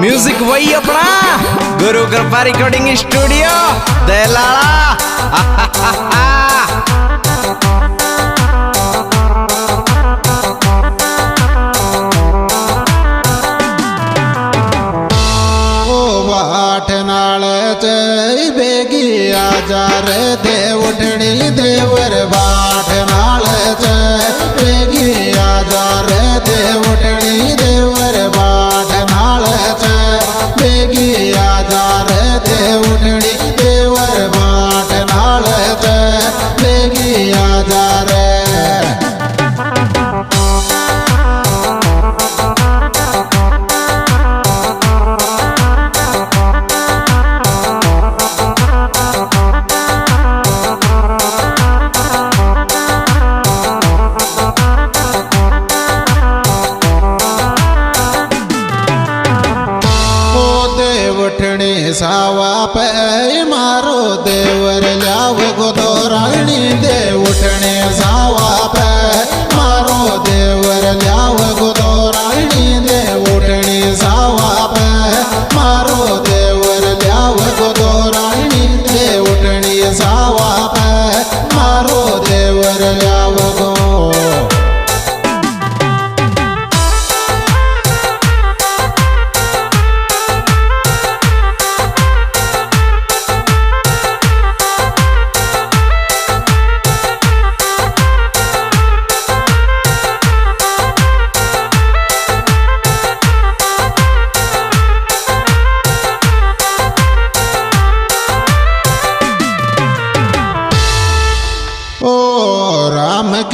Music वही अपना। Guru Kripa recording studio दलाला जार देव उठणी देवर बाट नाल च पेगी आजार देव उठणी देव રાત્રે ઉનડી સાવા પૈ મારો દેવર લાવ ગોદો રાણી દે ઉઠણે સાવા પૈ મારો દેવર લાવ ગોદો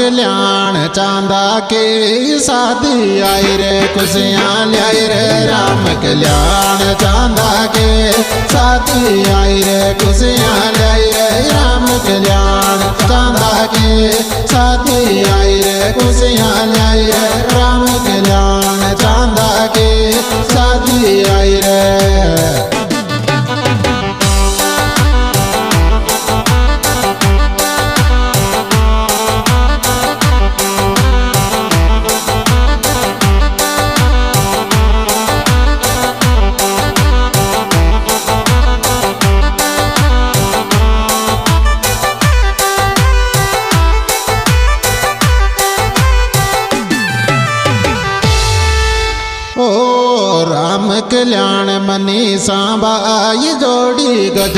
ਕਲਿਆਣ ਚਾਂਦਾ ਕੇ ਸਾਧੀ ਆਏ ਰੇ ਕੁਸਿਆਂ ਲਿਆਏ ਰੇ, ਰਾਮ ਕਲਿਆਣ ਚਾਂਦਾ ਕੇ ਸਾਧੀ ਆਏ ਰੇ ਕੁਸਿਆਂ ਲਿਆਏ ਰੇ, ਰਾਮ ਕਲਿਆਣ ਚਾਂਦਾ ਕੇ ਸਾਦੀ ਆਏ ਰੇ ਕੁਸਿਆਂ ਲਿਆਏ ਰੇ, ਰਾਮ ਕਲਿਆਣ ਚਾਂਦਾ ਕੇ ਸਾਧੀ ਆਏ ਰੇ।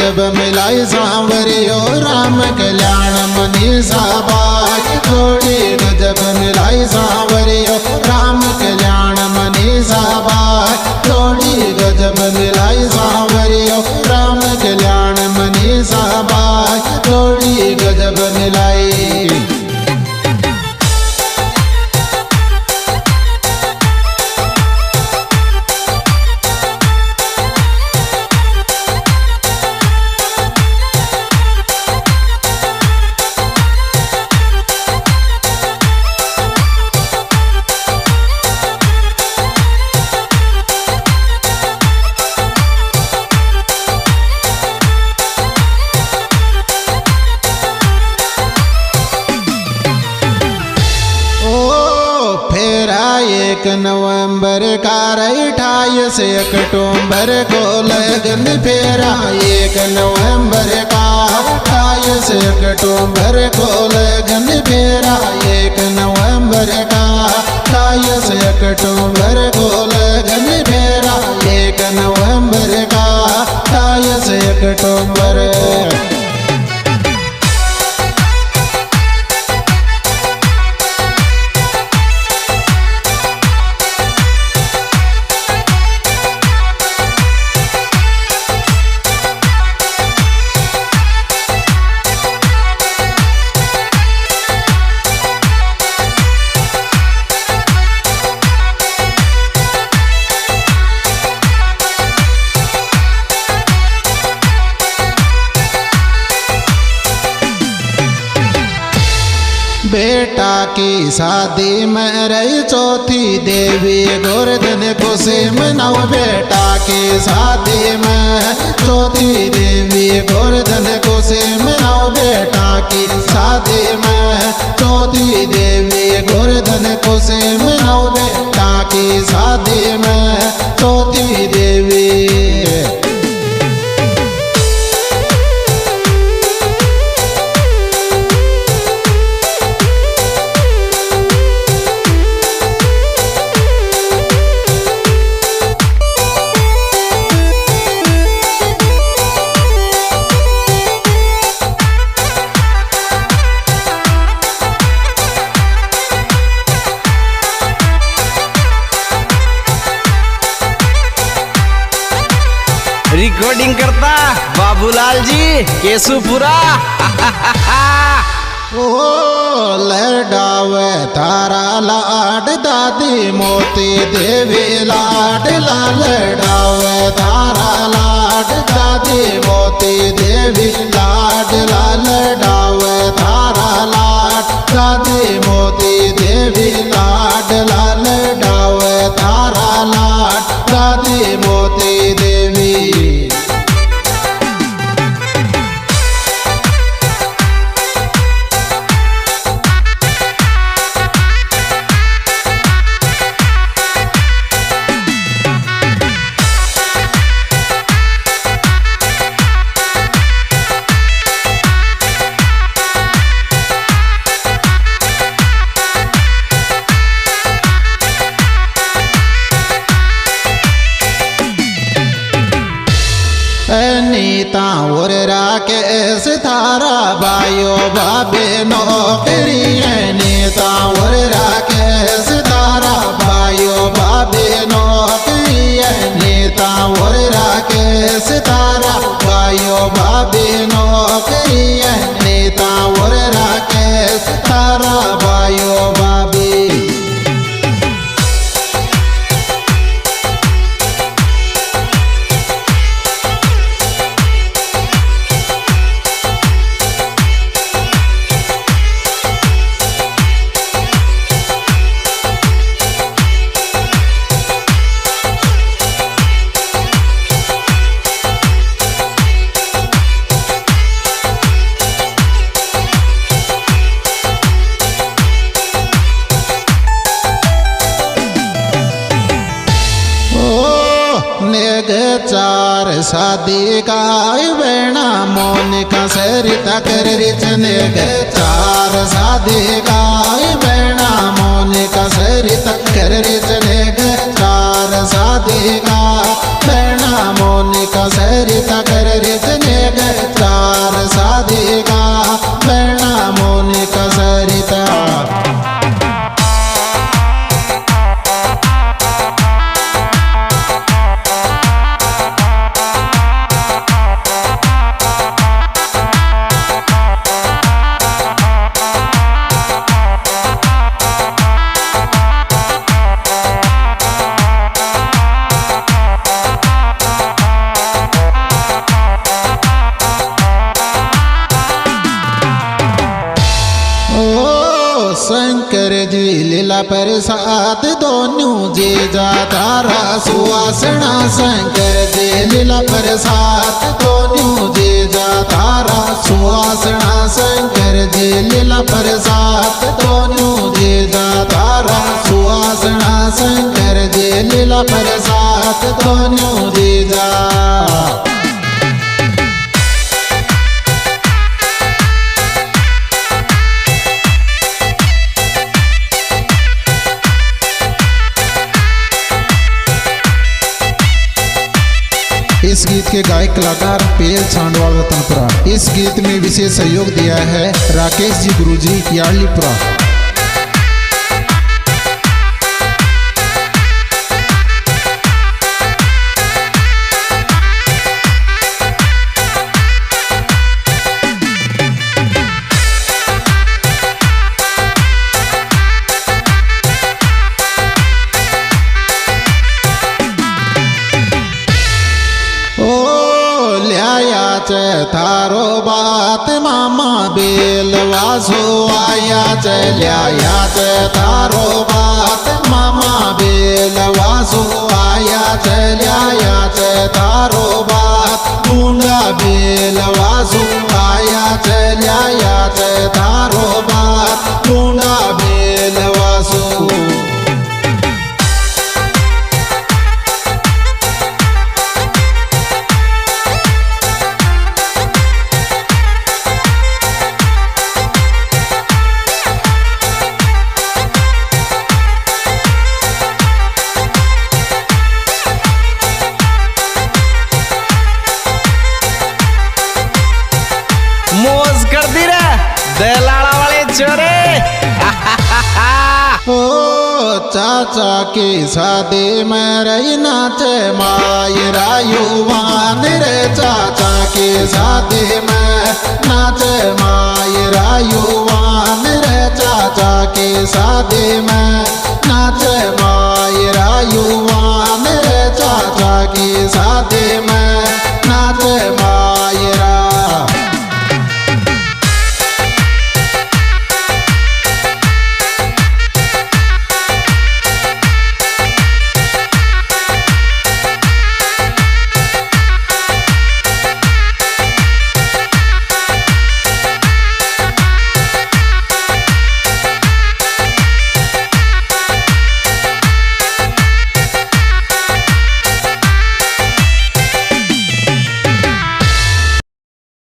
જબ મિલાય સાંવર્યો રામ કલ્યાણ મની સાબાજ જોડે ગજબ મિલાય સાંવર્યો રામ કલ્યાણ મની સાબાજ જોડે ગજબ મિલાય સાંવર્યો રામ કલ્યાણ મની સાબાજ જોડે ગજબ મિલાય नवंबर का अठाईस अक्टूबर को लगन फेरा। एक नवंबर का अठाईस अक्टूबर को लगन बेटा की शादी में रही चौथी देवी गोवर्धन खुशी मनाओ बेटा की शादी में। चौथी देवी गोवर्धन खुशी मनाओ बेटा की शादी में। चौथी देवी गोवर्धन खुशी मनाओ बेटा की शादी में। केसुपुरा। ओ लडावे तारा लाड, दादी मोती देवी लाड लडावे तारा लाड, दादी मोती देवी लाड लडावे तारा लाड, दादी मोती देवी लाड लडावे દેશ તારા ભાઈઓ ભાભીનો કરીએ નેતા ઓર રાકેશ તારા ભાઈઓ ભાભી नेग चार शादी गाय बेणा मोनिका सरिता कर रिच नेग चार शादी गाय बेणा मोनिका सरिता कर रिच नेग चार शादी गा बेणा मोनिका सरिता कर रिच नेग चार शादी गा बेणा मोनिका सरिता प्रसाद दोनों जी जातारा सुवासना शंकर जी लीला प्रसाद दोनों जी जातारा सुवासना शंकर जी लीला प्रसाद दोनों जी जातारा सुवासना शंकर जी लीला प्रसाद दोनों जी जा गायक कलाकार पेल सांडवाल रतनपुरा इस गीत में विशेष सहयोग दिया है राकेश जी गुरु जी ओ આયા છે તારો બાત મામા બેલ વાસો આયા છે, લ્યાયા છે તારો બાત મામા બેલ વાસો આયા છે, લ્યાયા છે તારો બાત ડુંડા બેલ વાસો આયા છે, લ્યાયા છે તારો બાત ડુંડા બેલ दे लाड़ा वाले चोरे। ओ, चाचा की शादी में रही नाच मायरा युवान रे। चाचा की शादी में नाच मायरा युवान रे। चाचा की शादी में नाच मायरा युवान रे। चाचा की शादी में नाच मायरा